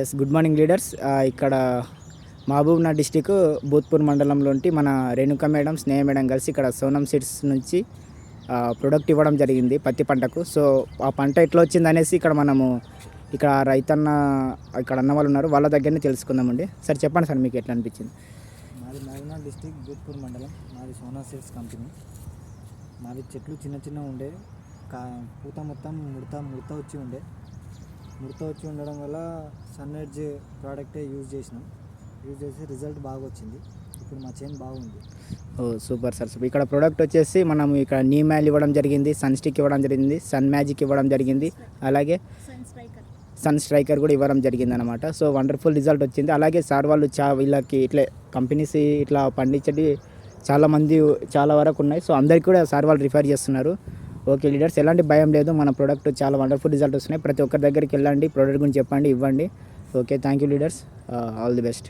Yes good morning leaders ఇక్కడ Mahabubnagar district Bhoothpur మండలంలోంటి మన Renuka madam స్నేహ madam కలిసి ఇక్కడ సోనం సీడ్స్ నుంచి ప్రొడక్ట్ ఇవ్వడం జరిగింది పత్తి పంటకు. సో ఆ పంట ఎట్లా వచ్చింది అనేసి ఇక్కడ మనము ఇక్కడ రైతన్న ఇక్కడ అన్న వాళ్ళు ఉన్నారు. వాళ్ళ దగ్గరనే తెలుసుకుందామండి సార్ చెప్పండి సార్ మీకు ఎట్లా అనిపించింది? మాది మహబూబ్నగర్ డిస్టిక్ భూత్పూర్ మండలం. మాది సోనా సీడ్స్ కంపెనీ మాది చెట్లు చిన్న చిన్న ఉండే. కా పూత మొత్తం ముడత ముడత వచ్చి ఉండే. ముడత వచ్చి ఉండడం వల్ల సన్ ఎడ్జ్ ప్రోడక్టే యూజ్ చేసినాం. యూజ్ చేసి రిజల్ట్ బాగా వచ్చింది ఇప్పుడు మా చేను బాగుంది. ఓ సూపర్ సార్ సూపర్. ఇక్కడ ప్రోడక్ట్ వచ్చేసి మనం ఇక్కడ నీ మ్యాల్ ఇవ్వడం జరిగింది సన్ స్టిక్ ఇవ్వడం జరిగింది సన్ మ్యాజిక్ ఇవ్వడం జరిగింది అలాగే సన్ స్ట్రైకర్ కూడా ఇవ్వడం జరిగింది అనమాట సో వండర్ఫుల్ రిజల్ట్ వచ్చింది. అలాగే సార్ వాళ్ళు చా వీళ్ళకి ఇట్లే కంపెనీస్ ఇట్లా పండించేటి చాలామంది చాలా వరకు ఉన్నాయి. సో అందరికీ కూడా సార్ వాళ్ళు రిఫర్ చేస్తున్నారు. ఓకే లీడర్స్ ఎలాంటి భయం లేదు. మన ప్రోడక్ట్ చాలా వండర్ఫుల్ రిజల్ట్ వస్తున్నాయి. ప్రతి ఒక్కరి దగ్గరికి వెళ్ళండి. ప్రోడక్ట్ గురించి చెప్పండి ఇవ్వండి. Okay thank you leaders all the best